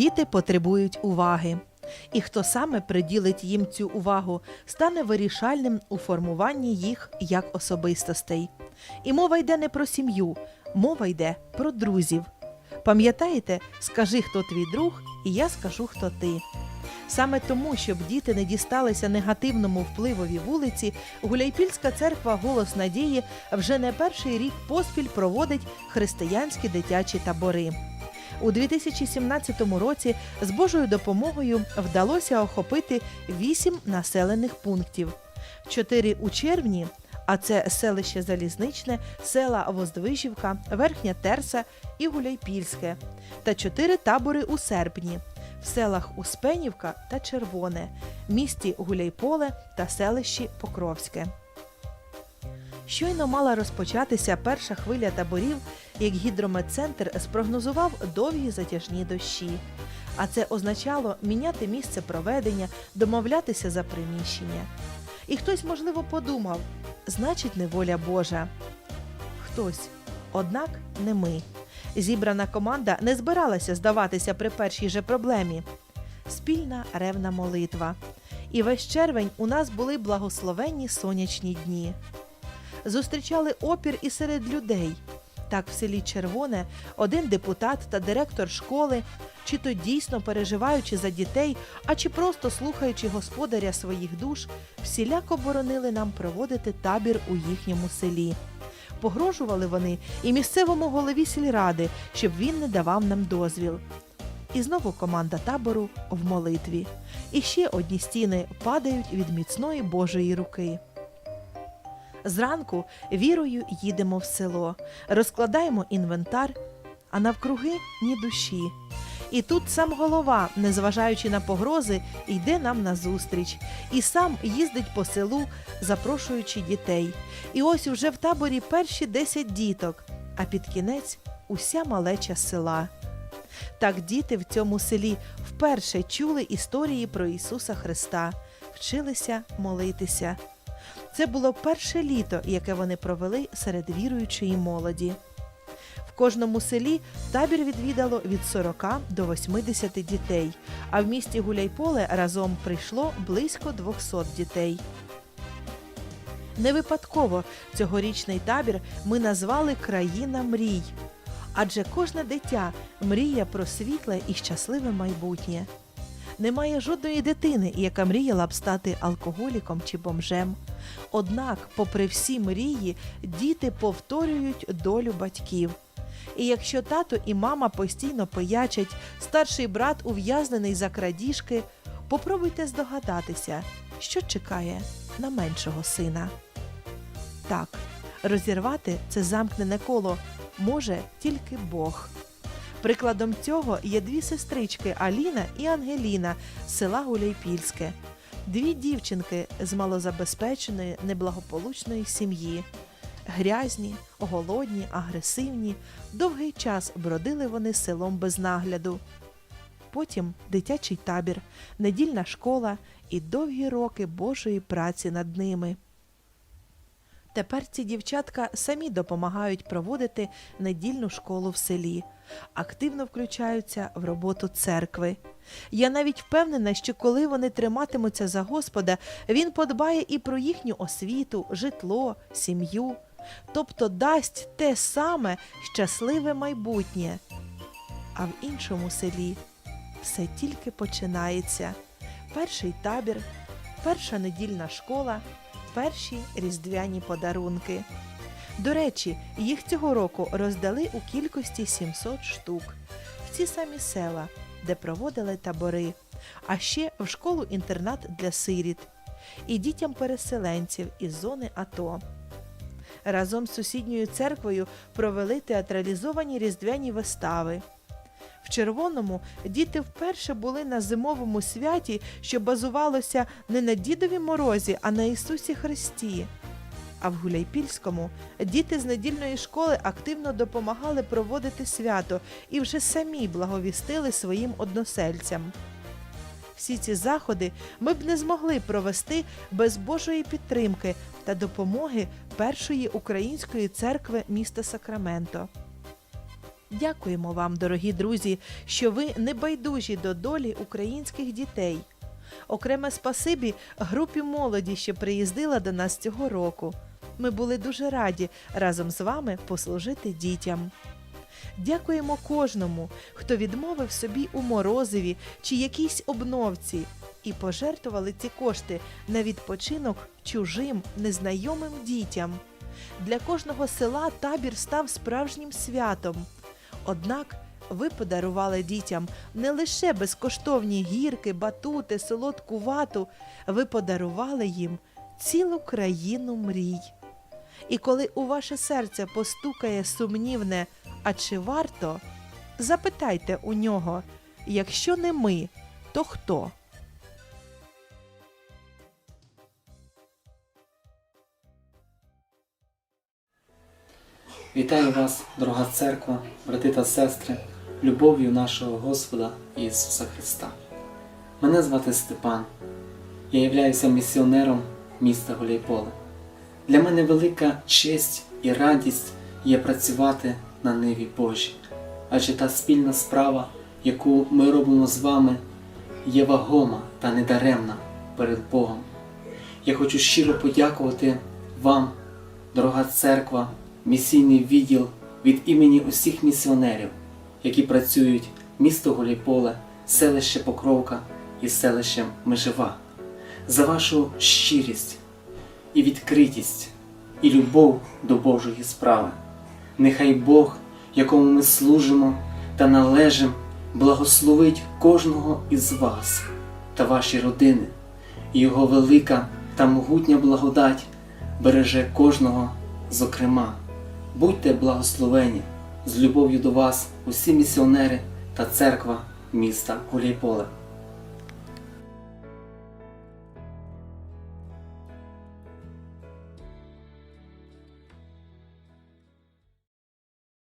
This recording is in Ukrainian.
Діти потребують уваги. І хто саме приділить їм цю увагу, стане вирішальним у формуванні їх як особистостей. І мова йде не про сім'ю, мова йде про друзів. Пам'ятаєте, скажи, хто твій друг, і я скажу, хто ти. Саме тому, щоб діти не дісталися негативному впливові вулиці, Гуляйпільська церква Голос Надії вже не перший рік поспіль проводить християнські дитячі табори. У 2017 році з Божою допомогою вдалося охопити вісім населених пунктів: чотири у червні, а це селище Залізничне, села Воздвижівка, Верхня Терса і Гуляйпільське, та чотири табори у серпні в селах Успенівка та Червоне, місті Гуляйполе та селищі Покровське. Щойно мала розпочатися перша хвиля таборів, як гідрометцентр спрогнозував довгі затяжні дощі. А це означало міняти місце проведення, домовлятися за приміщення. І хтось, можливо, подумав: значить, не воля Божа. Хтось, однак не ми. Зібрана команда не збиралася здаватися при першій же проблемі. Спільна ревна молитва. І весь червень у нас були благословенні сонячні дні. Зустрічали опір і серед людей. Так в селі Червоне один депутат та директор школи, чи то дійсно переживаючи за дітей, а чи просто слухаючи господаря своїх душ, всіляко боронили нам проводити табір у їхньому селі. Погрожували вони і місцевому голові сільради, щоб він не давав нам дозвіл. І знову команда табору в молитві. І ще одні стіни падають від міцної Божої руки. Зранку вірою їдемо в село, розкладаємо інвентар, а навкруги ні душі. І тут сам голова, незважаючи на погрози, йде нам назустріч, і сам їздить по селу, запрошуючи дітей. І ось уже в таборі перші 10 діток, а під кінець уся малеча села. Так діти в цьому селі вперше чули історії про Ісуса Христа, вчилися молитися. Це було перше літо, яке вони провели серед віруючої молоді. В кожному селі табір відвідало від 40 до 80 дітей, а в місті Гуляйполе разом прийшло близько 200 дітей. Не випадково цьогорічний табір ми назвали Країна мрій. Адже кожне дитя мріє про світле і щасливе майбутнє. Немає жодної дитини, яка мріяла б стати алкоголіком чи бомжем. Однак, попри всі мрії, діти повторюють долю батьків. І якщо тато і мама постійно пиячать, старший брат ув'язнений за крадіжки, попробуйте здогадатися, що чекає на меншого сина. Так, розірвати це замкнене коло може тільки Бог. Прикладом цього є дві сестрички Аліна і Ангеліна з села Гуляйпільське, дві дівчинки з малозабезпеченої неблагополучної сім'ї. Грязні, голодні, агресивні, довгий час бродили вони селом без нагляду. Потім дитячий табір, недільна школа і довгі роки Божої праці над ними. Тепер ці дівчатка самі допомагають проводити недільну школу в селі, активно включаються в роботу церкви. Я навіть впевнена, що коли вони триматимуться за Господа, він подбає і про їхню освіту, житло, сім'ю, тобто дасть те саме щасливе майбутнє. А в іншому селі все тільки починається. Перший табір, перша недільна школа перші різдвяні подарунки. До речі, їх цього року роздали у кількості 700 штук в ці самі села, де проводили табори, а ще в школу-інтернат для сиріт і дітям переселенців із зони АТО. Разом з сусідньою церквою провели театралізовані різдвяні вистави. Червоному діти вперше були на зимовому святі, що базувалося не на Дідові Морозі, а на Ісусі Христі. А в Гуляйпільському діти з недільної школи активно допомагали проводити свято і вже самі благовістили своїм односельцям. Всі ці заходи ми б не змогли провести без Божої підтримки та допомоги першої української церкви міста Сакраменто. Дякуємо вам, дорогі друзі, що ви не байдужі до долі українських дітей. Окреме спасибі групі молоді, що приїздила до нас цього року. Ми були дуже раді разом з вами послужити дітям. Дякуємо кожному, хто відмовив собі у морозиві чи якійсь обновці і пожертвували ці кошти на відпочинок чужим незнайомим дітям. Для кожного села табір став справжнім святом. Однак ви подарували дітям не лише безкоштовні гірки, батути, солодку вату, ви подарували їм цілу країну мрій. І коли у ваше серце постукає сумнівне, а чи варто, запитайте у нього, якщо не ми, то хто? Вітаю вас, дорога церква, брати та сестри, любов'ю нашого Господа Ісуса Христа. Мене звати Степан. Я являюся місіонером міста Гуляйполе. Для мене велика честь і радість є працювати на ниві Божій, адже та спільна справа, яку ми робимо з вами, є вагома та недаремна перед Богом. Я хочу щиро подякувати вам, дорога церква, місійний відділ від імені усіх місіонерів, які працюють місто Голіполе, селище Покровка і селище Межива, за вашу щирість і відкритість, і любов до Божої справи. Нехай Бог, якому ми служимо та належимо, благословить кожного із вас та ваші родини, і Його велика та могутня благодать береже кожного зокрема. Будьте благословені з любов'ю до вас, усі місіонери та церква міста Гуляйполе.